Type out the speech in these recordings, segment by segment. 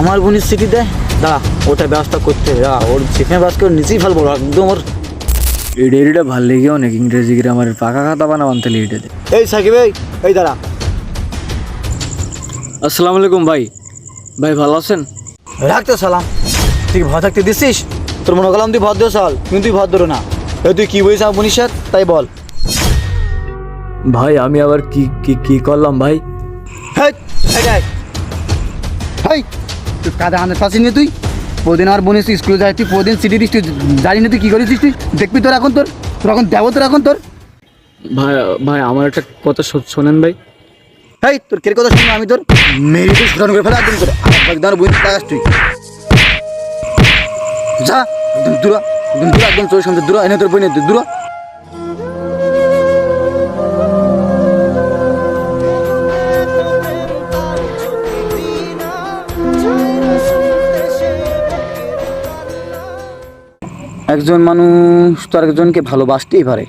আমার বোনের সিটি দেয় দাঁড়া ওটা ব্যবস্থা করতে হবে। দাঁড়া ওর যেখানে ব্যবস্থা করে নিচেই ফেলব একদম ওর। এই ডেরিটা ভালো লেগে অনেক ইংরেজি গ্রামারের পাকা খাতা বানাবান তাহলে এটাতে এই সাকিব এই এই দাঁড়া। আসসালামু আলাইকুম ভাই। ভাই ভালো আছেন? রাখতে সালাম। তুই ভয় থাকতে দিছিস? তোর মনে করলাম তুই ভদ্র সাল কিন্তু তুই ভদ্র না। এই তুই কি বলিস আমার বোনের সাথে তাই বল। ভাই আমি আবার কি কি কি করলাম ভাই? হেই, এটাই। তুই কাঁধে হাতে ফাঁসি নিয়ে তুই। প্রদিন আমার বোনের স্কুলে যায় তুই প্রদিন সিটি দিস তুই জানি না তুই কী করেছিস তুই দেখবি তোর এখন তোর তোর এখন দেবো তোর এখন তোর। ভাই ভাই আমার একটা কথা শোনেন ভাই। হেই তোর কে কথা শুনব আমি তোর? মেরে তুই সুদান করে ফেলা একদম তোর একদম বই টাকাস তুই। যা একদম দূরা একদম দূরা একদম চোর সামনে দূরা এনে তোর বই নিয়ে দূরা একজন মানুষ তো আরেকজনকে ভালোবাসতেই পারে,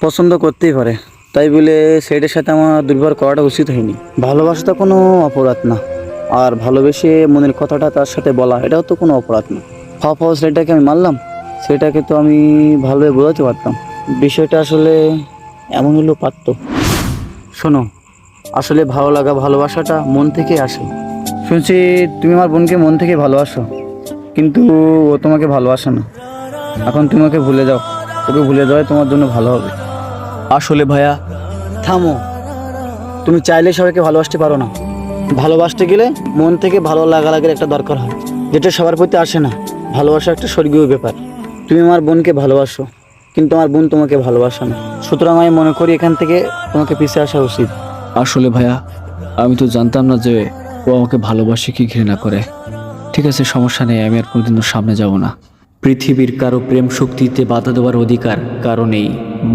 পছন্দ করতেই পারে। তাই বলে সেইটার সাথে আমার দুর্ব্যবহার করাটা উচিত হয়নি। ভালোবাসাটা কোনো অপরাধ না, আর ভালোবেসে মনের কথাটা তার সাথে বলা, এটাও তো কোনো অপরাধ না। ফাও সেটাকে আমি মানলাম, সেটাকে তো আমি ভালোভাবে বোঝাতে পারতাম। বিষয়টা আসলে এমন হলেও পারত। শোনো, আসলে ভালো লাগা, ভালোবাসাটা মন থেকে আসে। শুনছি তুমি আমার বোনকে মন থেকে ভালোবাসো, কিন্তু ও তোমাকে ভালোবাসে না। এখন তুমি ওকে ভুলে যাও। ওকে ভুলে যাওয়াই তোমার জন্য ভালো হবে। আসলে ভাইয়া থামো। তুমি চাইলে সবাইকে ভালোবাসতে পারো না। ভালোবাসতে গেলে মন থেকে ভালো লাগা লাগার একটা দরকার হয় যেটা সবার প্রতি আসে না। ভালোবাসা একটা স্বর্গীয় ব্যাপার। তুমি আমার বোনকে ভালোবাসো কিন্তু আমার বোন তোমাকে ভালোবাসে না। সুতরাং আমি মনে করি এখান থেকে তোমাকে পিছিয়ে আসা উচিত। আসলে ভাইয়া আমি তো জানতাম না যে ও আমাকে ভালোবাসে কি ঘৃণা করে। ঠিক আছে সমস্যা নেই আমি আর কোনোদিনও সামনে যাব না। পৃথিবীর কারও প্রেম শক্তিতে বাধা দেওয়ার অধিকার কারও নেই।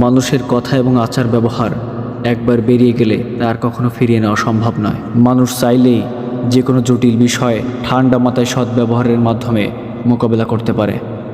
মানুষের কথা এবং আচার ব্যবহার একবার বেরিয়ে গেলে তার কখনো ফিরিয়ে নেওয়া সম্ভব নয়। মানুষ চাইলেই যে কোনো জটিল বিষয়ে ঠান্ডা মাথায় সদ্ব্যবহারের মাধ্যমে মোকাবেলা করতে পারে।